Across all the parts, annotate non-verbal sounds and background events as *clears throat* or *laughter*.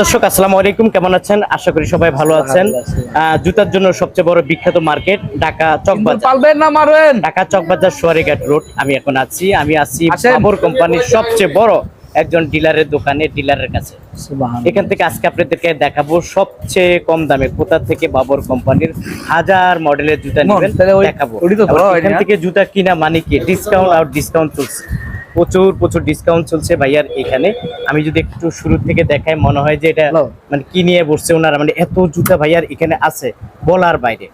দর্শক আসসালামু আলাইকুম। কেমন আছেন? আশা করি সবাই ভালো আছেন। জুতার জন্য সবচেয়ে বড় বিখ্যাত মার্কেট ঢাকা চকবাজার। পালবেন না মারবেন ঢাকা চকবাজার সোয়ারিঘাট রোড। আমি এখন আছি আমি আছি? বাবর কোম্পানির সবচেয়ে বড় একজন ডিলারের দোকানে ডিলারের কাছে। এখান থেকে আজকে আপনাদেরকে দেখাবো সবচেয়ে কম দামে কোথা থেকে বাবর কোম্পানির হাজার মডেলের জুতা নেবেন দেখাবো। এখান থেকে জুতা কিনা মানে কি? ডিসকাউন্ট আর ডিসকাউন্ট চলছে। প্রচুর প্রচুর ডিসকাউন্ট চলছে ভাইয়ার এখানে। আমি যদি একটু শুরু থেকে দেখাই মনে হয় যে এটা মানে কি নিয়ে বসছে ওনারা মানে এত জুতা ভাইয়ার এখানে আছে বলার বাইরে।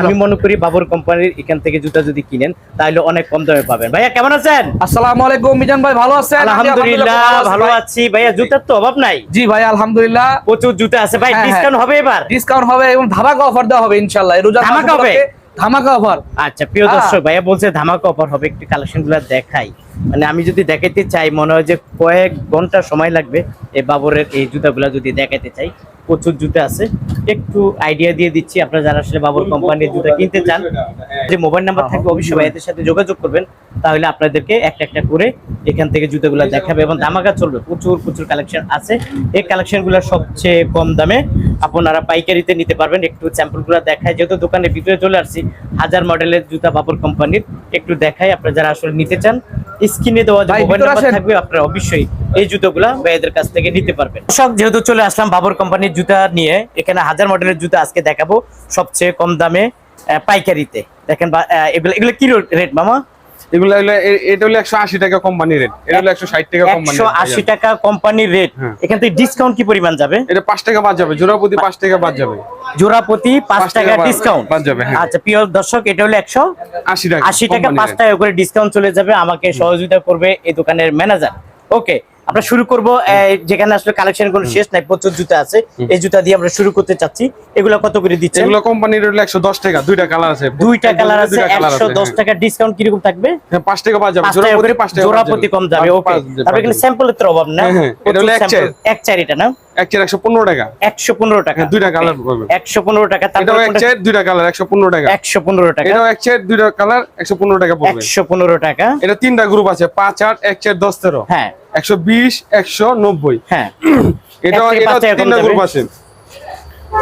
আমি মনে করি বাবর কোম্পানির এখান থেকে জুতা যদি কিনেন তাহলে অনেক কম দামে পাবেন। ভাইয়া কেমন আছেন? আসসালামু আলাইকুম মিজান ভাই ভালো আছেন? আলহামদুলিল্লাহ ভালো আছি ভাইয়া জুতার তো অভাব নাই? জি ভাই আলহামদুলিল্লাহ। প্রচুর জুতা আছে। ভাই হ্যাঁ, হ্যাঁ। ডিসকাউন্ট হবে এবার? ডিসকাউন্ট হবে এবং ধামাকা অফার দেওয়া হবে ইনশাআল্লাহ। রোজার ধামাকা হবে? ধামাকা অফার আচ্ছা প্রিয় হ্যাঁ। দর্শক ভাইয়া বলছে ধামাকা অফার হবে। একটু কালেকশনগুলো দেখাই। মানে আমি যদি দেখাইতে চাই মনে হয় যে কয়েক ঘণ্টা সময় লাগবে এই বাবরের এই জুতাগুলা যদি দেখাইতে চাই। প্রচুর জুতা আছে। একটু আইডিয়া দিয়ে দিচ্ছি। আপনারা যারা আসলে বাবর কোম্পানির জুতা কিনতে চান যে মোবাইল নাম্বার থাকবে অবশ্যই ভাইয়াদের সাথে যোগাযোগ করবেন। তাহলে আপনাদেরকে একটা একটা করে এখান থেকে জুতাগুলো দেখাবে এবং ধামাকা চলবে। প্রচুর প্রচুর কালেকশন আছে। এই কালেকশনগুলো সবচেয়ে কম দামে আপনারা পাইকারিতে নিতে পারবেন। একটু স্যাম্পলগুলো দেখায়। যেহেতু দোকানের ভিতরে চলে আসছি হাজার মডেলের জুতা বাবর কোম্পানির একটু দেখাই আপনারা যারা আসলে নিতে চান স্ক্রিনে দেওয়া যে মোবাইল নাম্বার থাকবে আপনারা অবশ্যই এই জুতোগুলা ভাইয়াদের কাছ থেকে নিতে পারবেন। সব যেহেতু চলে আসলাম বাবর কোম্পানির জুতা নিয়ে এখানে হাজার মডেলের জুতা আজকে দেখাবো সবচেয়ে কম দামে পাইকারিতে। দেখেন বা- এগুলো এগুলো কি রেট মামা? এগুলো হলো এটা হলো একশো আশি টাকা কোম্পানি রেট এটা হলো একশো ষাট টাকা কোম্পানি আশি টাকা কোম্পানির রেট হ্যাঁ। এখান থেকে ডিসকাউন্ট কি পরিমাণ যাবে? এটা পাঁচ টাকা বাদ যাবে জোড়া প্রতি পাঁচ টাকা বাদ যাবে। জোড়া প্রতি পাঁচ টাকা ডিসকাউন্ট বাদ যাবে, হ্যাঁ। আচ্ছা প্রিয় দর্শক এটা হলো একশো আশি টাকা আশি টাকা পাঁচ টাকা করে ডিসকাউন্ট চলে যাবে। আমাকে সহযোগিতা করবে এই দোকানের ম্যানেজার ওকে আমরা শুরু করব। যেখানে আসলে কালেকশন কোনো শেষ নাই প্রচুর জুতা আছে। এই জুতা দিয়ে আমরা শুরু করতে চাচ্ছি। এগুলো কত করে দিচ্ছে এগুলো কোম্পানির হলো একশো দশ টাকা দুইটা কালার আছে। দুইটা কালার আছে দুইটা colour একশো দশ হ্যাঁ। টাকা ডিসকাউন্ট কীরকম থাকবে? হ্যাঁ, পাঁচ টাকা পাওয়া যাবে জোড়া প্রতি করে পাঁচ টাকা জোড়া প্রতি কম যাবে ওকে তারপরে এখানে স্যাম্পলের তো অভাব না হ্যাঁ, হ্যাঁ, এটা হলো এক চার। এক চার এটা না? টাকা। একশো পনেরো টাকা। হ্যাঁ, দুইটা পনেরো টাকা তারপরে দুইটা কালার একশো পনেরো টাকা। একশো পনেরো টাকা। এটাও দুইটা কালার একশো পনেরো টাকা পড়বে। টাকা। এটা তিনটা গ্রুপ আছে পাঁচ আট এক চেয়ার দশ তেরো। হ্যাঁ। একশো বিশ একশো নব্বই। হ্যাঁ। *clears throat* এটা তিনটা গ্রুপ আছে।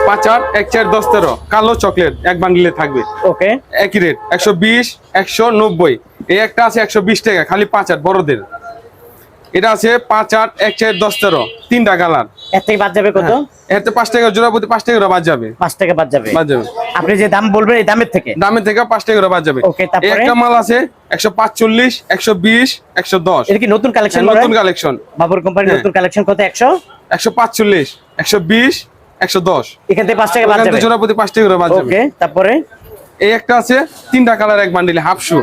পাঁচ আট এক চার দশ তেরো। কালো চকলেট এক বান্ডিলে থাকবে। ওকে একই রেট একশো বিশ একশো নব্বই। এই একটা আছে একশো বিশ টাকা খালি পাঁচ আট বড়দের। এটা আছে পাঁচ আট এক চার দশ তেরো তিনটা কালার। এর থেকে বাদ যাবে কত? এতে পাঁচ টাকা জোড়া প্রতি পাঁচ টাকা করে বাদ যাবে। পাঁচ টাকা বাদ যাবে। বাদ যাবে। আপনি যে দাম বলবেন এই দামের থেকে? দামের থেকে পাঁচ টাকা করে বাদ যাবে? একটা মাল আছে একশো পাঁচচল্লিশ একশো বিশ একশো দশ। এটা কি নতুন কালেকশন নতুন কালেকশন বাবুর কোম্পানির হ্যাঁ। নতুন কালেকশন কত? একশো? একশো পাঁচচল্লিশ একশো বিশ একশো দশ। এখান থেকে পাঁচ টাকা বাদ যাবে। জোড়া প্রতি পাঁচ টাকা করে বাদ যাবে। ওকে তারপরে? এই একটা আছে তিনটা কালার এক বান্ডিলে হাফশু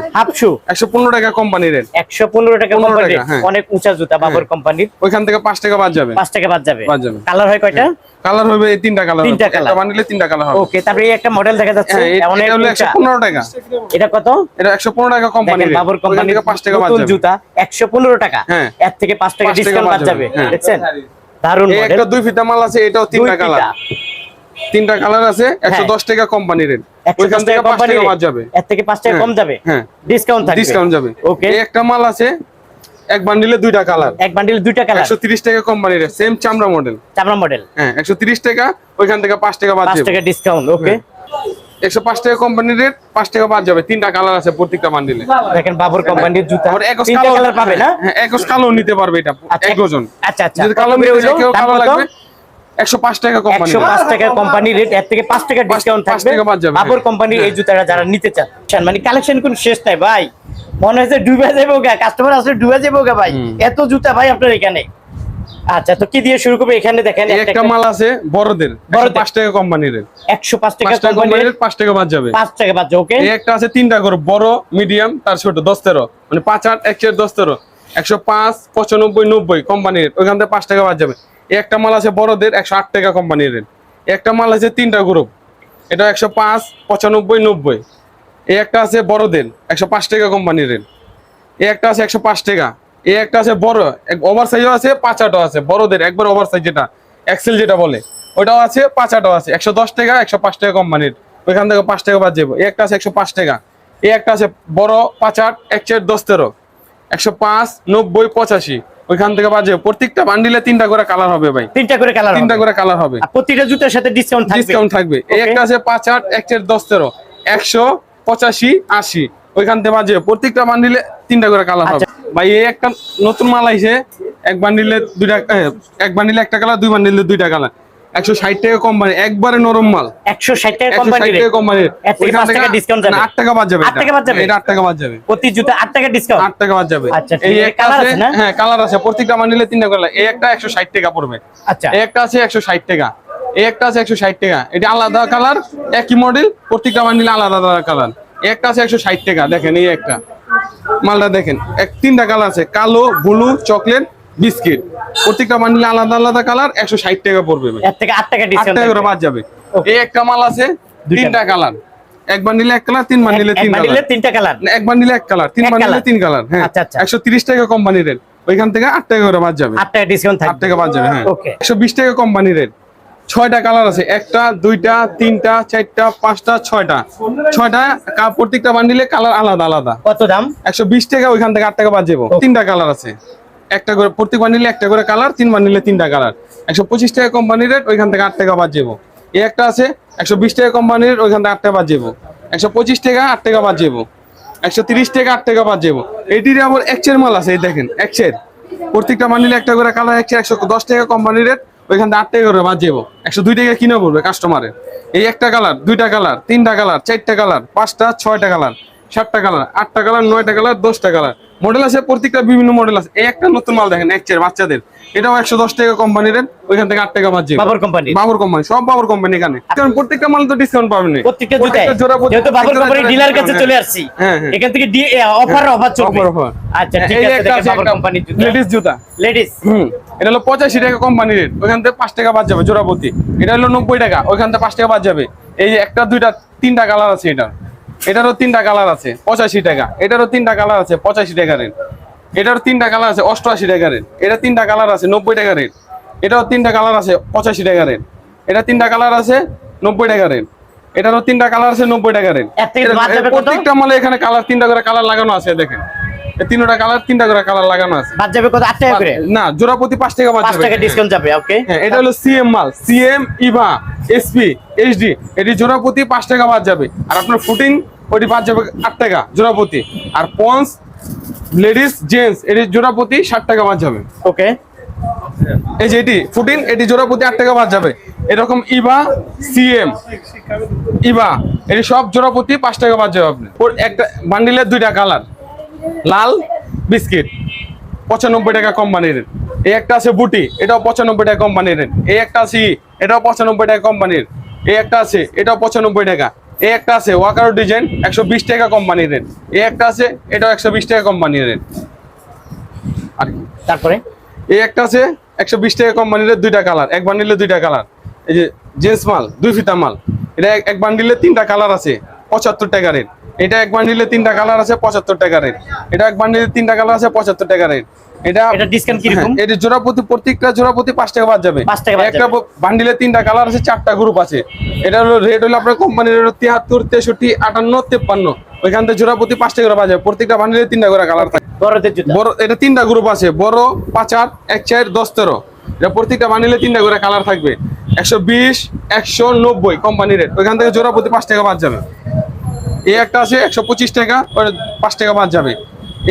একশো পনেরো টাকা কোম্পানি রেট একশো পনেরো টাকা 15 কোম্পানি হ্যাঁ। অনেক উঁচা জুতা বাবুর কোম্পানির ওইখান থেকে পাঁচ টাকা বাদ যাবে। পাঁচ টাকা বাদ যাবে। বাদ যাবে। কালার হয় কয়টা? কালার হবে এই তিনটা কালার তিনটা। একটা বান্ডিলে তিনটা কালার হবে। ওকে তারপরে এই একটা মডেল দেখা যাচ্ছে। হ্যাঁ অনেক হলো টাকা। এটা কত? এটা একশো পনেরো টাকা কোম্পানি বাবুর কোম্পানির থেকে পাঁচ টাকা বাদ যাবে। জুতা একশো পনেরো টাকা। হ্যাঁ। এর থেকে পাঁচ টাকা ডিসকাউন্ট বাদ যাবে। হ্যাঁ। দেখছেন? দারুণ মডেল একটা দুই ফিতা মাল আছে এটাও তিনটা কালার। তিনটা কালার আছে একশো হ্যাঁ। দশ টাকা কোম্পানি রেট একশো ওইখান থেকে টাকা পাঁচ কোম্পানি টাকা বাদ যাবে। এর থেকে পাঁচ টাকা হ্যাঁ, কম যাবে? হ্যাঁ। ডিসকাউন্ট থাকবে। ডিসকাউন্ট যাবে। ওকে একটা মাল আছে এক বান্ডিলে দুইটা কালার। এক বান্ডিল দুইটা কালার। একশো তিরিশ টাকা কোম্পানি রেট সেম চামড়া মডেল চামড়া মডেল হ্যাঁ একশো তিরিশ টাকা ওইখান থেকে পাঁচ টাকা বাদ যাবে। টাকা ডিসকাউন্ট ওকে একশো পাঁচ টাকা কোম্পানি রেট পাঁচ টাকা বাদ যাবে। তিনটা কালার আছে প্রত্যেকটা বান্ডিলে দেখেন বাবুর কোম্পানির জুতা। একশ কালো কালার পাবে না? হ্যাঁ একশ কালো নিতে পারবে এটা আচ্ছা, এক আচ্ছা আচ্ছা। যদি কালো? কেউ কালো লাগবে। একশো পাঁচ টাকা কোম্পানি টাকা কোম্পানি রেট এর থেকে টাকা ডিসকাউন্ট থাকবে। কোম্পানির এই হ্যাঁ। জুতাটা যারা নিতে চান মানে কালেকশন কোন শেষ নাই ভাই। মনে হচ্ছে ডুবে যাব গা কাস্টমার আসলে ডুবে যাব গা ভাই। এত জুতা ভাই আপনার এখানে। আচ্ছা তো কি দিয়ে শুরু করবে? এখানে দেখেন একটা মাল আছে বড়দের টাকা টাকা বাদ যাবে। টাকা বাদ ওকে এই একটা আছে তিনটা করে বড় মিডিয়াম তার ছোট দশ তেরো। মানে পাঁচ আট এক চার দশ তেরো। একশো পাঁচ পঁচানব্বই নব্বই কোম্পানি রেট ওইখান থেকে পাঁচ টাকা বাদ যাবে। একটা মাল আছে বড়দের একশো আট টাকা কোম্পানির রেট একটা মাল আছে তিনটা গ্রুপ এটা একশো পাঁচ, পঁচানব্বই, নব্বই। এই একটা আছে বড়দের, একশো পাঁচ টাকা কোম্পানির রেট এই একটা আছে একশো পাঁচ টাকা। এই একটা আছে বড় ওভার সাইজও আছে, পাঁচ আটও আছে। বড়দের একবার ওভার সাইজ যেটা এক্সেল যেটা বলে। ওটাও আছে, পাঁচ আটও আছে। একশো দশ টাকা, একশো পাঁচ টাকা কোম্পানির ওইখান থেকে পাঁচ টাকা বাদ যাব। এই একটা আছে একশো পাঁচ টাকা। এই একটা আছে বড়, পাঁচ আট, এক চার, দশ, তেরো। একশো পাঁচ, নব্বই, পঁচাশি। ওইখান থেকে বাজে প্রত্যেকটা বান্ডিলে তিনটা করে কালার হবে ভাই। তিনটা করে কালার তিনটা করে কালার হবে। প্রতিটা জুতার সাথে ডিসকাউন্ট থাকবে। ডিসকাউন্ট থাকবে। এই একটা আছে পাঁচ আট এক চার দশ তেরো। একশো পঁচাশি আশি। ওইখান থেকে বাজে প্রত্যেকটা বান্ডিলে তিনটা করে কালার হবে। আচ্ছা। ভাই এই একটা নতুন মাল আইছে। এক বান্ডিলে দুইটা এক বান্ডিলে একটা কালার দুই বান্ডিলে দুইটা কালার একশো ষাট টাকা কোম্পানি একবারে নরম মাল। একশো ষাট টাকা কোম্পানি কোম্পানির টাকা যাবে। আট টাকা বাদ যাবে আট টাকা বাদ যাবে? এটা আট টাকা বাদ যাবে। প্রতি জুতা আট টাকা ডিসকাউন্ট আট টাকা বাদ যাবে। আচ্ছা, এই আছে। না? হ্যাঁ কালার আছে। প্রত্যেকটা বান্ডিলে তিনটা কালার এই একটা একশো ষাট টাকা পড়বে। আচ্ছা। এই একটা আছে একশো ষাট টাকা। এই একটা আছে একশো ষাট টাকা। এটা আলাদা কালার একই মডেল প্রত্যেকটা বান্ডিলে আলাদা আলাদা কালার একটা আছে একশো ষাট টাকা। দেখেন এই একটা। মালটা দেখেন। এক তিনটা কালার আছে। কালো ব্লু চকলেট বিস্কিট। প্রত্যেকটা বান্ডিলে আলাদা আলাদা কালার একশো ষাট টাকা পড়বে এর থেকে আট টাকা আট টাকা করে বাদ যাবে। এই একটা মাল আছে তিনটা কালার। এক বান্ডিলে এক কালার তিন বান্ডিলে তিন কালার। তিনটা কালার। না, এক বান্ডিলে এক কালার বান্ডিলে তিন কালার হ্যাঁ। আচ্ছা, আচ্ছা। একশো তিরিশ টাকা কোম্পানির রেট ওইখান থেকে আট টাকা করে বাদ যাবে। আট টাকা ডিসকাউন্ট আট টাকা বাদ যাবে হ্যাঁ। একশো বিশ টাকা কোম্পানির রেট ছয়টা কালার আছে একটা দুইটা তিনটা চারটা পাঁচটা ছয়টা। ছয়টা প্রত্যেকটা বান্ডিলে কালার আলাদা আলাদা। কত দাম? একশো বিশ টাকা ওইখান থেকে আট টাকা বাদ যাব। তিনটা কালার আছে। একটা করে, প্রত্যেক বান্ডিলে একটা করে কালার তিন বান্ডিলে তিনটা কালার একশো পঁচিশ টাকা কোম্পানির রেট ওইখান থেকে আট টাকা বাদ যাব এই একটা আছে, একশো বিশ টাকা কোম্পানির ওইখান থেকে আট টাকা একশো পঁচিশ টাকা, আট টাকা বাদ যাব একশো তিরিশ টাকা, আট টাকা বাদ যাব এটির আবার একচের মাল আছে, এই দেখেন একচের প্রত্যেকটা বান্ডিলে একটা করে কালার একচের একশো দশ টাকা কোম্পানির রেট ওইখান থেকে আট টাকা করে বাদ যাব একশো দুই টাকা কিনে পড়বে কাস্টমারের এই একটা কালার দুইটা কালার তিনটা কালার চারটা কালার পাঁচটা, ছয়টা কালার সাতটা কালার আটটা কালার নয়টা কালার দশটা কালার। মডেল আছে প্রত্যেকটা বিভিন্ন মডেল আছে। এই একটা নতুন মাল দেখেন একচের বাচ্চাদের। এটাও একশো দশ টাকা কোম্পানির রেট ওইখান থেকে আট টাকা যাবে বাবর কোম্পানি বাবর কোম্পানি সব বাবর কোম্পানি এখানে। কারণ প্রত্যেকটা মাল তো ডিসকাউন্ট পাবেন প্রত্যেকটা জোড়া প্রতি- যেহেতু বাবর কোম্পানি ডিলার কাছে চলে আসছি। হ্যাঁ, হ্যাঁ। এখান থেকে অফার অফার চলবে। আচ্ছা ঠিক আছে দেখেন বাবর একটা জুতা। লেডিস জুতা। লেডিস হুম এটা হলো পঁচাশি টাকা কোম্পানি রেট ওইখান থেকে পাঁচ টাকা বাদ যাবে জোড়াপতি এটা হলো নব্বই টাকা ওইখান থেকে পাঁচ টাকা বাদ যাবে। এই যে একটা দুইটা তিনটা কালার আছে এটার। এটারও তিনটা কালার আছে পঁচাশি টাকা। এটারও তিনটা কালার আছে পঁচাশি টাকা রেট। এটারও তিনটা কালার আছে অষ্টআশি টাকা রেট। এটা তিনটা কালার আছে নব্বই টাকা রেট। এটাও তিনটা কালার আছে পঁচাশি টাকা রেট। এটা তিনটা কালার আছে নব্বই টাকা রেট। এটারও তিনটা কালার আছে নব্বই টাকা রেট? প্রত্যেকটা মালে এখানে কালার তিনটা করে কালার লাগানো আছে দেখেন। তিনটা কালার তিনটা করে কালার লাগানো আছে। বাদ যাবে কত? আট টাকা করে? না জোড়া প্রতি পাঁচ টাকা বাদ যাবে। টাকা ডিসকাউন্ট যাবে ওকে হ্যাঁ এটা হলো সিএম মাল। সিএম ইভা এসপি এইচডি এটি জোড়া প্রতি পাঁচ টাকা বাদ যাবে। আর আপনার ফুটিং ওটি বাদ যাবে আট টাকা জোড়া প্রতি। আর পন্স লেডিস জেন্টস এটি জোড়া প্রতি ষাট টাকা বাদ যাবে। ওকে এই যে এটি ফুটিং এটি জোড়া প্রতি আট টাকা বাদ যাবে। এরকম ইভা সিএম ইভা এটি সব জোড়া প্রতি পাঁচ টাকা বাদ যাবে আপনি একটা বান্ডিলের দুইটা কালার লাল বিস্কিট পঁচানব্বই টাকা কোম্পানির। এই একটা আছে বুটি এটাও পঁচানব্বই টাকা কোম্পানির। এই একটা আছে এটাও পঁচানব্বই টাকা কোম্পানির। এই একটা আছে এটাও পঁচানব্বই টাকা। এই একটা আছে ওয়াকার ডিজাইন একশো বিশ টাকা কোম্পানির। এই একটা আছে এটাও একশো বিশ টাকা কোম্পানির। আর তারপরে? এই একটা আছে একশো বিশ টাকা কোম্পানির দুইটা কালার এক বান্ডিলে দুইটা কালার। এই যে জেন্টস মাল দুই ফিতা মাল। এটা এক- এক বান্ডিলে তিনটা কালার আছে। পঁচাত্তর টাকা রেট এটা এক বান্ডিলে তিনটা কালার আছে পঁচাত্তর টাকা রেট এটা এক বান্ডিলে তিনটা কালার আছে পঁচাত্তর টাকা রেট এটা এটা ডিসকাউন্ট হ্যাঁ, এটা জোড়া প্রতি প্রত্যেকটা জোড়া প্রতি টাকা বাদ যাবে। টাকা একটা। বান্ডিলে তিনটা কালার আছে চারটা গ্রুপ আছে। এটা হলো রেট হলো আপনার কোম্পানির তিয়াত্তর তেষট্টি আটান্ন তেপ্পান্ন। ওইখান থেকে জোড়া প্রতি টাকা করে বাদ যাবে। প্রত্যেকটা বান্ডিলে তিনটা করে কালার থাকে। বড় এটা তিনটা গ্রুপ আছে বড় পাঁচ আট এক চার দশ তেরো। প্রত্যেকটা বানিলে তিনটা করে কালার থাকবে। একশো বিশ, একশো নব্বই কোম্পানি রেট ওইখান থেকে জোড়া প্রতি পাঁচ টাকা বাদ যাবে। এই একটা আছে একশো পঁচিশ টাকা পাঁচ টাকা বাদ যাবে।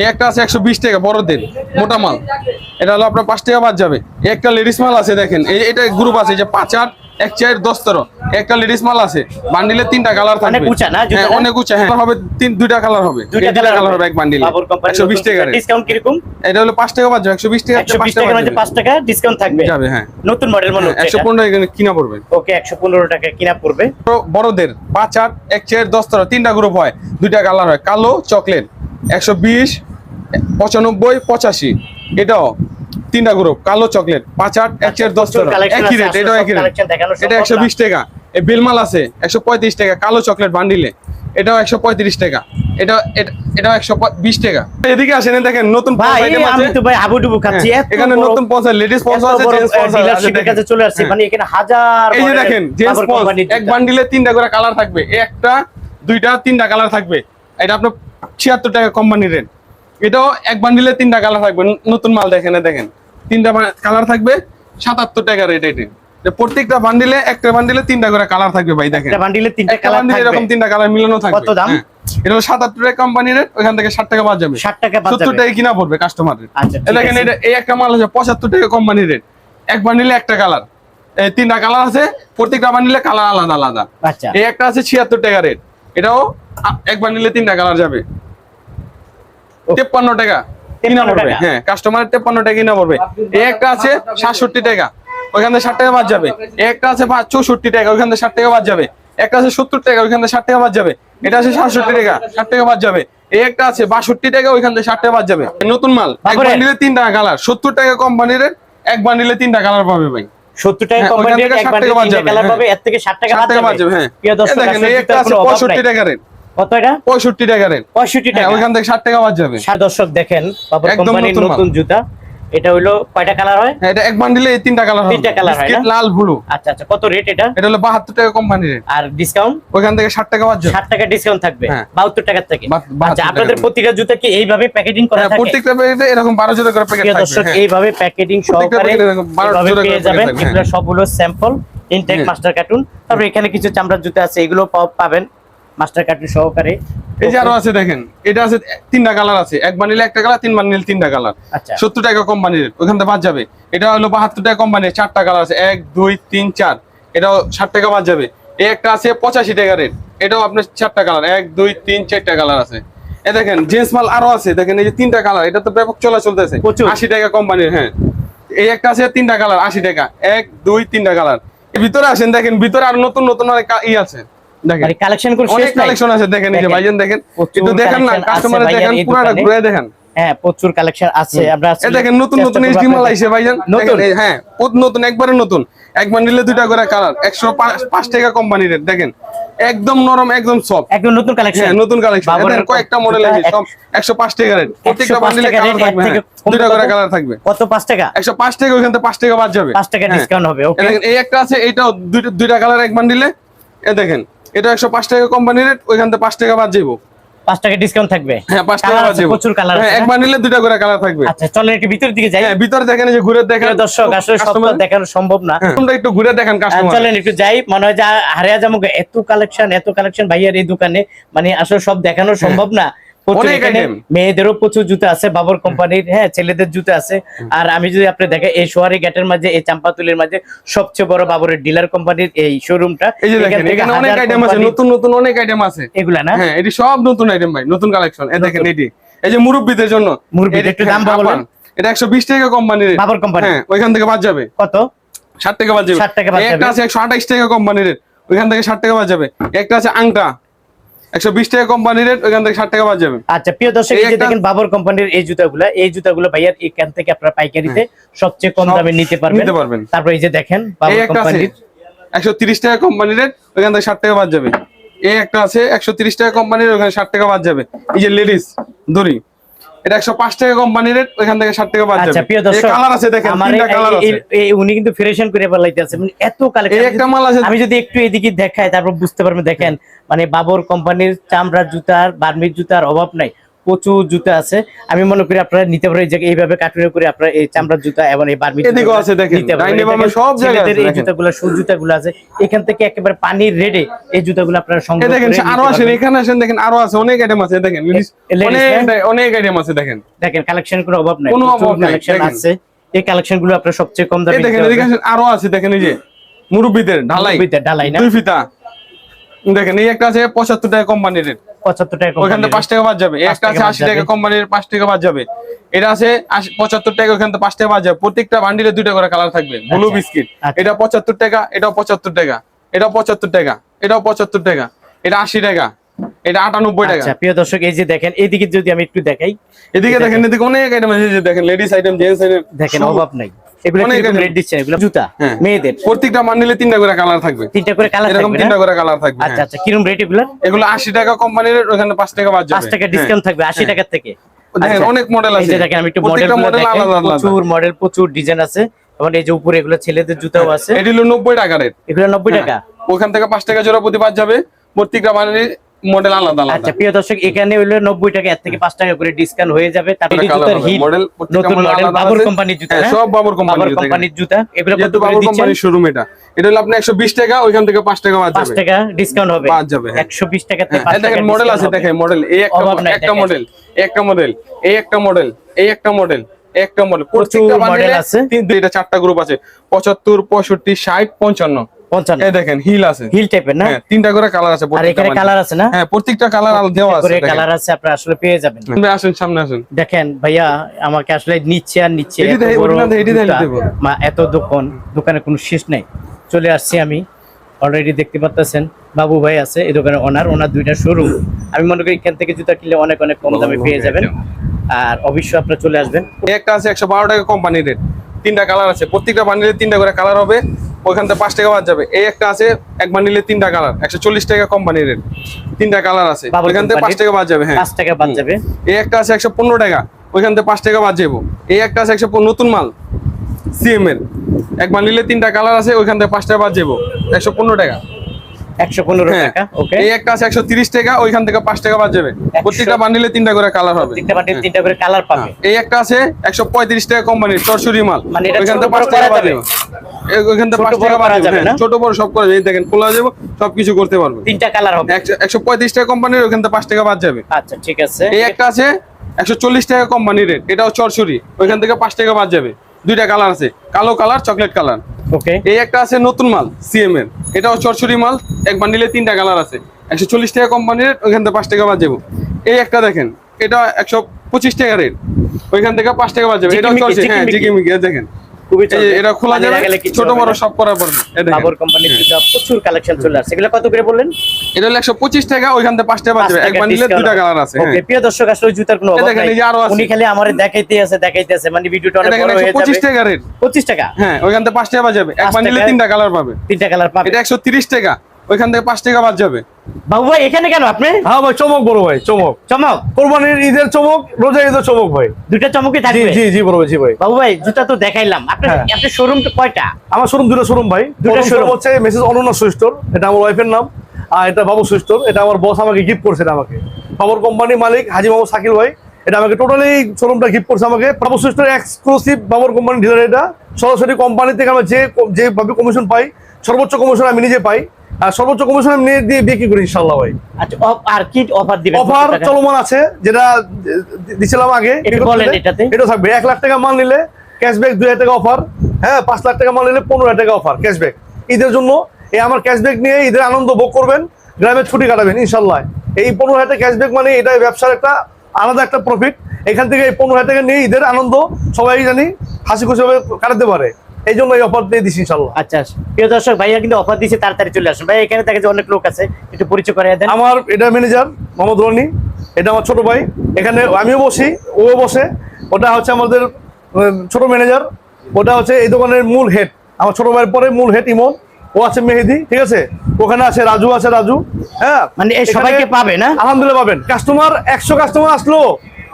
এই একটা আছে একশো বিশ টাকা, বড়দের, মোটা মাল। এটা হলো আপনার পাঁচ টাকা বাদ যাবে। একটা লেডিস মাল আছে, দেখেন। এই এটা গ্রুপ আছে যে পাঁচ আট, এক চার, দশ তেরো। একটা লেডিস মাল আছে। বান্ডিলে তিনটা কালার থাকবে। অনেক উঁচা না? হ্যাঁ, অনেক উঁচা। হ্যাঁ হবে তিন দুইটা কালার হবে। দুইটা কালার হবে। এক বান্ডিলে বাবর কোম্পানি একশো বিশ টাকা rate। ডিসকাউন্ট কীরকম? এটা হলো পাঁচ টাকা বাদ যাবে। একশো বিশ টাকা একশো পাঁচ বিশ টাকা টাকার বাদ মধ্যে পাঁচ টাকা ডিসকাউন্ট থাকবে। যাবে হ্যাঁ। নতুন মডেল মনে হচ্ছে একশো এটা। পনেরো এখানে কিনা পড়বে। ওকে একশো পনেরো টাকা কিনা পড়বে। বড়- বড়দের পাঁচ আট এক চার দশ তেরো তিনটা গ্রুপ হয়। দুইটা কালার হয়। কালো চকলেট একশো বিশ পঁচানব্বই পঁচাশি। এটাও তিনটা গ্রুপ কালো চকলেট পাঁচ আট এক চার দশ collection একই রেট এটাও একই রেট এটা একশো বিশ টাকা। এই বেলমাল আছে একশো পঁয়ত্রিশ টাকা কালো চকলেট বান্ডিলে। এটাও একশো পঁয়ত্রিশ টাকা। এটা এটা- এটাও একশো বিশ টাকা। এদিকে আসেন দেখেন নতুন হ্যাঁ, এখানে নতুন পঞ্চাশ লেডিস। কাছে চলে আসছি। মানে এখানে হাজার এই যে দেখেন জেন্টস বাবর পঞ্চ কোম্পানির এক বান্ডিলে তিনটা করে কালার থাকবে। একটা দুইটা তিনটা কালার থাকবে। এটা আপনার ছিয়াত্তর টাকা কোম্পানির রেট এটাও এক বান্ডিলে তিনটা কালার থাকবে। নতুন মাল দেখেন দেখেন। তিনটা কালার থাকবে সাতাত্তর টাকা রেট এটি প্রত্যেকটা বান্ডিলে একটা বান্ডিলে তিনটা করে কালার থাকবে ভাই দেখেন। বান্ডিলে তিনটা কালার বান্ডিলে এরকম তিনটা কালার মিলানো থাকবে। কত দাম? হ্যাঁ। এটা হলো সাতাত্তর টাকা কোম্পানির রেট ওখান থেকে ষাট টাকা বাদ যাবে। 60 টাকা বাদ যাবে। টাকা কিনা পড়বে কাস্টমারের আচ্ছা, দেখেন এটা এই একটা মাল আছে পঁচাত্তর টাকা কোম্পানির রেট এক বান্ডিলে একটা কালার এই তিনটা কালার আছে প্রত্যেকটা বান্ডিলে কালার আলাদা আলাদা। আচ্ছা। এই একটা আছে ছিয়াত্তর টাকা রেট এটাও এক বান্ডিলে তিনটা কালার যাবে। ও। তেপ্পান্ন টাকা কিনা পড়বে। হ্যাঁ কাস্টমারের তেপ্পান্ন টাকা কিনা পড়বে। এই একটা আছে সাতষট্টি টাকা। ওইখান থেকে ষাট টাকা বাদ যাবে। একটা আছে চৌষট্টি টাকা ওইখান থেকে ষাট টাকা বাদ যাবে। একটা আছে সত্তর টাকা ওইখান থেকে ষাট টাকা বাদ যাবে। এটা আছে সাতষট্টি টাকা ষাট টাকা বাদ যাবে। এই একটা আছে বাষট্টি টাকা ওইখান থেকে ষাট টাকা বাদ যাবে। নতুন মাল এক বান্ডিলে তিন টাকা কালার সত্তর টাকা কোম্পানির এক বান্ডিলে তিনটা কালার পাবে ভাই। 70 টাকা হ্যাঁ, কোম্পানি ওইখান থেকে এক 60 বান্ডিলে টাকা বাদ তিনটা যাবে, কালার হ্যাঁ। পাবে এর থেকে 60 টাকা ষাট টাকা বাদ যাবে। হ্যাঁ। দর্শক দেখেন একটা আছে পঁয়ষট্টি টাকা রেট কত এটা পঁয়ষট্টি টাকা রেট 65 হ্যাঁ টাকা ওইখান থেকে ষাট টাকা বাদ যাবে। দর্শক দেখেন বাবর একদম কোম্পানির নতুন জুতা। এটা হলো কয়টা কালার হয়? হ্যাঁ, এটা এক বান্ডিলে এই তিনটা কালার হবে। তিনটা colour হয় লাল ব্লু আচ্ছা আচ্ছা কত রেট এটা? এটা হলো বাহাত্তর টাকা কোম্পানি রেট আর ডিসকাউন্ট ওইখান থেকে ষাট টাকা বাদ 60 টাকা ডিসকাউন্ট থাকবে? হ্যাঁ। 72 টাকা থেকে? আচ্ছা আপনাদের। প্রতিটা জুতা কি এইভাবে প্যাকেজিং করা হ্যাঁ, থাকে? প্রত্যেকটা প্যাকেটে এরকম বারো জোড়া করে প্যাকেট থাকবে দর্শক হ্যাঁ। এইভাবে প্যাকেজিং প্রত্যেকটা সহকারে প্যাকেটে এরকম বারো এভাবে জোড়া করে যাবেন। এগুলো হ্যাঁ। সবগুলো স্যাম্পল ইনটেক হ্যাঁ। মাস্টার কার্টুন তারপর এখানে কিছু চামড়ার জুতা আছে এগুলো পাবেন। মাস্টার কার্টুন সহকারে। এই যে আরও আছে দেখেন এটা আছে তিনটা কালার আছে। এক বান্ডিলে একটা কালার তিন বান্ডিলে তিনটা কালার। আচ্ছা। সত্তর টাকা কোম্পানির ওইখান থেকে বাদ যাবে। এটা হলো বাহাত্তর টাকা কোম্পানির চারটা কালার আছে। এক দুই তিন চার। এটাও ষাট টাকা বাদ যাবে। এই একটা আছে পঁচাশি টাকা রেট এটাও আপনার চারটা কালার। এক দুই তিন চারটা কালার আছে। এ দেখেন জেন্টস মাল আরও আছে। দেখেন এই যে তিনটা কালার এটা তো ব্যাপক চলা চলতেছে। আশি টাকা কোম্পানির হ্যাঁ। এই একটা আছে তিনটা কালার আশি টাকা। এক দুই তিনটা কালার। ভিতরে আসেন দেখেন ভিতরে আর নতুন নতুন অনেক ই আছে। মানে কালেকশন করে শেষ কালেকশন আছে দেখেন এই যে ভাইজান দেখেন। একটু দেখেন না কাস্টমারে দেখেন পুরাটা ঘুরে দেখেন। হ্যাঁ প্রচুর কালেকশন আছে আমরা দেখেন নতুন নতুন এইচডি মাল আইছে ভাইজান। নতুন? হ্যাঁ নতুন একবারে নতুন। বান্ডিলে দুইটা করে কালার একশো পাঁচ- পাঁচ টাকা কোম্পানি রেট দেখেন। একদম নরম একদম সফট একদম নতুন কালেকশন হ্যাঁ নতুন কালেকশন কয়েকটা মডেল আছে সব একশো পাঁচ টাকা রেট প্রত্যেকটা 105 বান্ডিলে কালার থাকবে হ্যাঁ, দুইটা করে? কালার থাকবে। কত পাঁচ টাকা? একশো পাঁচ টাকা ওইখান থেকে পাঁচ টাকা বাদ যাবে। পাঁচ টাকা হ্যাঁ। ডিসকাউন্ট হবে ওকে এই একটা আছে এইটাও দুইটা দুইটা কালার এক বান্ডিলে এ দেখেন। এটা একশো পাঁচ টাকা কোম্পানি রেট ওইখান থেকে পাঁচ টাকা বাদ যাব পাঁচ টাকা ডিসকাউন্ট থাকবে। হ্যাঁ পাঁচ টাকা বাদ যাব প্রচুর কালার হ্যাঁ আছে এক না? বান্ডিলে করে কালার থাকবে। আচ্ছা একটু দিকে যাই। হ্যাঁ ভিতরে দেখেন যে ঘুরে দেখেন। প্রিয় দর্শক আসলে সব তো দেখানো সম্ভব না। তোমরা একটু ঘুরে দেখেন আর কাস্টমার চলেন একটু যাই। মনে হয় যে হারিয়া যাব এত কালেকশন এত কালেকশন ভাইয়ার এই দোকানে। মানে আসলে সব দেখানো সম্ভব না। মেয়েদেরও প্রচুর জুতো আছে বাবর কোম্পানির হ্যাঁ ছেলেদের জুতো আছে। আর আমি যদি আপনি দেখেন এই সোয়ারি গেটের মাঝে এই চাম্পাতুলির মাঝে সবচেয়ে বড় বাবরের ডিলার কোম্পানির এই শোরুমটা এই যে দেখেন এখানে অনেক আইটেম আছে নতুন নতুন অনেক আইটেম আছে। এগুলা না? হ্যাঁ এটি সব নতুন আইটেম ভাই নতুন কালেকশন এই দেখেন এটি। এই যে মুরব্বীদের জন্য। মুরব্বিদের একটু দাম বলেন। এটা একশো বিশ টাকা কোম্পানির। বাবর কোম্পানি হ্যাঁ ওইখান থেকে বাদ যাবে। কত? ষাট টাকা বাদ যাবে। 60 টাকা বাদ এই একটা আছে একশো আঠাইশ টাকা কোম্পানির। ওইখান থেকে ষাট টাকা বাদ যাবে। একটা আছে আংটা। একশো বিশ টাকা কোম্পানির রেট ওইখান থেকে ষাট টাকা বাদ যাবে। আচ্ছা প্রিয় দর্শক এই যে দেখেন বাবর কোম্পানির এই জুতাগুলো এই জুতাগুলো ভাইয়ার এখান থেকে আপনারা পাইকারিতে সবচেয়ে কম দামে নিতে পারবেন। নিতে পারবেন। তারপর এই যে দেখেন বাবর কোম্পানির একশো তিরিশ টাকা কোম্পানির রেট ওইখান থেকে ষাট টাকা বাদ যাবে। এই একটা আছে একশো তিরিশ টাকা কোম্পানির ওখানে ষাট টাকা বাদ যাবে। এই যে লেডিস দড়ি। এটা একশো পাঁচ টাকা কোম্পানির রেট ওইখান থেকে ষাট টাকা বাদ আচ্ছা যাবে। প্রিয় দর্শক কালার আছে দেখেন তিনটা কালার আছে। এই- উনি কিন্তু ফ্রেশন করে বলাইতেছে মানে এত এই কালেকশন একটা মাল আছে। আমি যদি একটু এদিকে দেখাই তারপর বুঝতে পারবেন দেখেন মানে বাবর কোম্পানির চামড়ার জুতার বার্মির জুতার অভাব নাই। প্রচুর জুতা আছে। আমি মনে করি আপনারা নিতে পারেন এইভাবে কাটুনে করে আপনারা এই চামড়ার জুতা এবং এই আছে এই জুতাগুলো সু জুতাগুলো আছে। এখান থেকে একেবারে পানির রেডে এই জুতাগুলো আপনারা সংগ্রহ দেখেন আরও আসেন এখানে আসেন দেখেন আরও আছে অনেক আইটেম আছে দেখেন অনেক অনেক আইটেম আছে দেখেন। দেখেন কালেকশন কোনো অভাব নাই কোনো অভাব নাই, কালেকশন আছে। এই কালেকশনগুলো আপনারা সবচেয়ে কম দামে দেখেন এদিকে আসেন আরও আছে দেখেন এই যে মুরব্বীদের ঢালাই। ঢালাই না? দুই ফিতা। দেখেন এই একটা আছে পঁচাত্তর টাকা কোম্পানির রেট। পঁচাত্তর টাকা পাঁচ টাকা বাদ যাবে। একটা আছে আশি টাকা কোম্পানির পাঁচ টাকা বাদ যাবে। এটা আছে পঁচাত্তর টাকা পাঁচ টাকা বাদ যাবে। প্রত্যেকটা বান্ডিলে দুইটা করে কালার থাকবে। Blue biscuit. এটা পঁচাত্তর টাকা এটাও পঁচাত্তর টাকা এটাও পঁচাত্তর টাকা এটাও পঁচাত্তর টাকা এটা আশি টাকা এটা আটানব্বই টাকা। আচ্ছা প্রিয় দর্শক এই যে দেখেন এদিকে যদি আমি একটু দেখাই এদিকে দেখেন এদিকে অনেক আইটেম আছে দেখেন লেডিস আইটেম জেন্টস আইটেম দেখেন অভাব নাই। এগুলো অনেক কীরকম রেট দিচ্ছেন এগুলো জুতা হ্যাঁ। মেয়েদের। প্রত্যেকটা বান্ডিলে তিনটা করে কালার থাকবে। তিনটা করে কালার এরকম তিনটা করে কালার থাকবে আচ্ছা হ্যাঁ। আচ্ছা কীরকম রেট এগুলো টাকা কোম্পানির ওখানে টাকা বাদ যাবে। পাঁচ টাকা হ্যাঁ। ডিসকাউন্ট থাকবে টাকা থেকে। দেখেন আচ্ছা। অনেক মডেল আছে। দেখেন আমি একটু মডেল প্রচুর মডেল প্রচুর ডিজাইন আছে। এবং এই যে উপরে এগুলো ছেলেদের জুতাও আছে। নব্বই টাকা রেট এগুলো নব্বই টাকা। ওখান থেকে পাঁচ টাকা জোড়া প্রতি বাদ যাবে। প্রত্যেকটা বান্ডিলে মডেল আলাদা আলাদা। আচ্ছা প্রিয় দর্শক এখানে হইল নব্বই টাকা এর থেকে পাঁচ টাকা করে ডিসকাউন্ট হয়ে যাবে। তারপরে জুতার হিট model, নতুন মডেল বাবর কোম্পানির জুতা হ্যাঁ, সব বাবর কোম্পানির জুতা কোম্পানির জুতা এগুলো কত করে দিচ্ছেন? কোম্পানির শোরুম এটা। এটা হলো আপনি একশো বিশ টাকা ওইখান থেকে পাঁচ টাকা বাদ টাকা ডিসকাউন্ট হবে। বাদ যাবে, হ্যাঁ। হ্যাঁ, এই টাকা মডেল আছে দেখেন মডেল এই একটা একটা মডেল একটা মডেল এই একটা মডেল এই একটা মডেল একটা মডেল প্রত্যেকটা মডেল আছে। তিন এটা চারটা গ্রুপ আছে। পঁচাত্তর পঁয়ষট্টি ষাট পঞ্চান্ন। পঞ্চান্ন। এই দেখেন হিল আছে। হিল টাইপের না? হ্যাঁ তিনটা করে কালার আছে আর এখানে কালার আছে না? হ্যাঁ প্রত্যেকটা কালার দেওয়া আছে কালার আছে আপনারা আসলে পেয়ে যাবেন। আপনি আসুন সামনে আসুন। দেখেন ভাইয়া আমাকে আসলে নিচ্ছে আর নিচ্ছে এত। মা দোকান দোকানে কোনো শেষ নাই। চলে আসছি আমি। অলরেডি দেখতে পাচ্ছেন বাবু ভাই আছে এই দোকানে ওনার ওনার দুইটা শোরুম আমি মনে করি এখান থেকে জুতা কিনলে অনেক অনেক কম দামে পেয়ে যাবেন। আর অবশ্যই আপনারা চলে আসবেন। একটা আছে একশো বারো টাকা কোম্পানি রেট তিনটা কালার আছে প্রত্যেকটা বান্ডিলে তিনটা করে কালার হবে। ওইখান থেকে পাঁচ টাকা বাদ যাবে। এই একটা আছে এক নিলে তিনটা কালার একশো চল্লিশ টাকা কোম্পানির রেট তিনটা কালার আছে। ওইখান থেকে পাঁচ টাকা বাদ যাবে হ্যাঁ। পাঁচ টাকা বাদ যাবে। এই একটা আছে একশো পনেরো টাকা ওইখান থেকে পাঁচ টাকা বাদ যাব এই একটা আছে একশো নতুন মাল সিএম এর। এক নিলে তিনটা কালার আছে ওইখান থেকে পাঁচ টাকা বাদ যাব একশো পনেরো টাকা। টাকা ওকে এই একটা আছে একশো তিরিশ টাকা ওইখান থেকে পাঁচ টাকা বাদ যাবে প্রত্যেকটা বান্ডিলে তিনটা করে কালার হবে। তিনটা বাটির তিনটা করে কালার পাবে। এই একটা আছে একশো পঁয়ত্রিশ টাকা কোম্পানির চরসুরি মাল। মানে ওইখান থেকে টাকা বাদ যাবে? যাবে। ওইখান থেকে ছোট বড় টাকা বাদ যাবে, যাবে হ্যাঁ, না? ছোট বড় সব করা যাবে দেখেন খোলা যাবে সবকিছু করতে পারবে। তিনটা কালার হবে। একশো- একশো পঁয়ত্রিশ টাকা কোম্পানির ওইখান থেকে পাঁচ টাকা বাদ যাবে। আচ্ছা ঠিক আছে। এই একটা আছে একশো চল্লিশ টাকা কোম্পানির রেট এটাও চরসুরি ওইখান থেকে পাঁচ টাকা বাদ যাবে। দুইটা কালার আছে কালো কালার চকলেট কালার ওকে এই একটা আছে নতুন মাল সিএম এর এটাও চরচরি মাল এক বান্ডিলে তিনটা কালার আছে। একশো চল্লিশ টাকা কোম্পানির ওইখান থেকে পাঁচ টাকা বাদ যাব। এই একটা দেখেন এটা একশো পঁচিশ টাকা রেট ওইখান থেকে পাঁচ টাকা বাদ যাবে। এটাও চলছে হ্যাঁ। জিকিমিকি দেখেন। খুবই। এটা খোলা যাবে ছোট বড় সব করা পারবে বাবর হ্যাঁ। প্রচুর কালেকশন চলে আসছে। এগুলো কত করে বললেন? এটা হলো একশো পঁচিশ টাকা ওইখান থেকে পাঁচ টাকা বাদ পাঁচ যাবে এক টাকা বান্ডিলে discount দুটা। কালার আছে হ্যাঁ। প্রিয় দর্শক আসলে জুতার কোনো অভাব নাই। আরও উনি খালি আমারে দেখাইতে আছে দেখাইতে আছে মানে ভিডিওটা অনেক বড় হয়ে একশো পঁচিশ টাকা রেট 25 টাকা? হ্যাঁ ওইখান থেকে পাঁচ টাকা বাদ যাবে। এক পাঁচ বান্ডিলে টাকায়- তিনটা কালার পাবে। তিনটা কালার পাবে। এটা একশো তিরিশ টাকা ওইখান থেকে পাঁচ টাকা বাদ যাবে। বাবু ভাই এখানে কেন আপনি? হ্যাঁ ভাই চমক বড় ভাই চমক। চমক? কোরবানির ঈদের চমক রোজা ঈদের চমক ভাই। দুইটা চমকই থাকবে? জি জি বড় ভাই জি ভাই। বাবু ভাই জুতা তো দেখাইলাম। আপনার হ্যাঁ। আপনার শোরুম কয়টা? আমার শোরুম দুটো শোরুম ভাই। দুটো। শোরুম হচ্ছে মেসেজ অনন্যা সুইস্টোর এটা আমার ওয়াইফের নাম। আর এটা বাবু সুইস্টোর এটা আমার বস আমাকে গিফট করছে আমাকে। বাবুর কোম্পানির মালিক হাজি বাবু সাকিল ভাই এটা আমাকে টোটালি শোরুমটা গিফট করছে আমাকে। বাবু সুইস্টোর এক্সক্লুসিভ বাবুর কোম্পানি ডিলার এটা। সরাসরি কোম্পানি থেকে আমরা যে যেভাবে কমিশন পাই সর্বোচ্চ কমিশন আমি নিজে পাই। সর্বোচ্চ কমিশন আমি দিয়ে বিক্রি করি ইনশাল্লাহ ভাই। আচ্ছা আর কি অফার দিবেন? অফার চলমান আছে যেটা দিছিলাম আগে। এটা থাকবে এক লাখ টাকা মাল নিলে ক্যাশব্যাক দুই হাজার টাকা অফার হ্যাঁ পাঁচ লাখ টাকা মাল নিলে পনেরো টাকা অফার ক্যাশব্যাক ঈদের জন্য এই আমার ক্যাশব্যাক নিয়ে ঈদের আনন্দ ভোগ করবেন গ্রামের ছুটি কাটাবেন ইনশাল্লাহ এই পনেরো হাজার টাকা ক্যাশব্যাক মানে এটা ব্যবসার একটা আলাদা একটা প্রফিট এখান থেকে এই পনেরো হাজার টাকা নিয়ে ঈদের আনন্দ সবাই জানি হাসি খুশি ভাবে কাটাতে পারে। এই জন্য এই অফার দিয়ে দিচ্ছি ইনশাল্লাহ আচ্ছা প্রিয় দর্শক ভাইয়া কিন্তু অফার দিয়েছে তাড়াতাড়ি চলে আসুন। ভাই এখানে দেখে যে অনেক লোক আছে একটু পরিচয় করে দেন। আমার এটা ম্যানেজার মোহাম্মদ রনি। এটা আমার ছোট ভাই। এখানে আমিও বসি ও বসে। ওটা হচ্ছে আমাদের ছোট ম্যানেজার ওটা হচ্ছে এই দোকানের মূল হেড আমার ছোট ভাইয়ের পরে মূল হেড ইমন। ও আছে মেহেদি ঠিক আছে? ওখানে আছে রাজু আছে রাজু। হ্যাঁ? মানে এই সবাইকে পাবে না? আলহামদুলিল্লাহ পাবেন। কাস্টমার একশো কাস্টমার আসলো।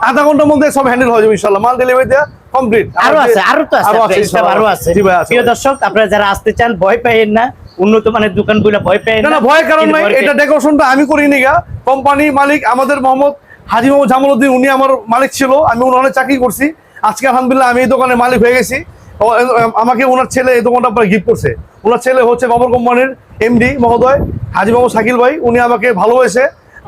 আধা ঘণ্টার মধ্যে সব হ্যান্ডেল হয়ে যাবে ইনশাল্লাহ মাল ডেলিভারি দেওয়া কমপ্লিট আরও আছে আরও তো আছে আপনার। আরও আছে জি ভাই প্রিয় দর্শক আপনারা যারা আসতে চান ভয় পাইয়েন না। উন্নত মানের দোকানগুলো ভয় পাইয়েন না না ভয়ের কারণ নাই ভয়- এটা ডেকোরেশনটা আমি করিনি গা। কোম্পানি মালিক আমাদের মোহাম্মদ হাজি মোহাম্মদ জামালউদ্দিন উনি আমার মালিক ছিল আমি ওনার চাকরি করছি। আজকে আলহামদুলিল্লাহ আমি এই দোকানের মালিক হয়ে গেছি। আমাকে ওনার ছেলে এই দোকানটা পরে গিফট করছে। ওনার ছেলে হচ্ছে বাবর কোম্পানির এমডি মহোদয় হাজি মোহাম্মদ শাকিল ভাই উনি আমাকে ভালোবেসে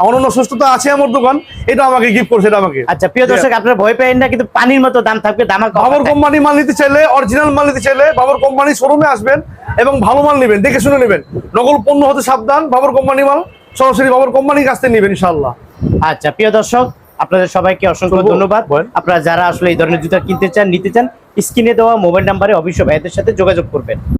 অনন্য সুস্থতা আছে আমার দোকান এটা আমাকে গিফট করছে এটা আমাকে। আচ্ছা প্রিয় দর্শক আপনারা ভয় পাইয়েন না কিন্তু পানির মতো দাম থাকবে দামাক বাবর কোম্পানি মাল নিতে চাইলে অরিজিনাল মাল নিতে চাইলে বাবর কোম্পানি শোরুমে আসবেন এবং ভালো মাল নেবেন দেখে শুনে নেবেন। নকল পণ্য হতে সাবধান বাবর কোম্পানি মাল সরাসরি বাবর কোম্পানির কাছ থেকে নেবেন ইনশাল্লাহ আচ্ছা প্রিয় দর্শক আপনাদের সবাইকে অসংখ্য ধন্যবাদ। আপনারা যারা আসলে এই ধরনের জুতা কিনতে চান নিতে চান স্ক্রিনে দেওয়া মোবাইল নাম্বারে অবশ্যই ভাইদের সাথে যোগাযোগ করবেন।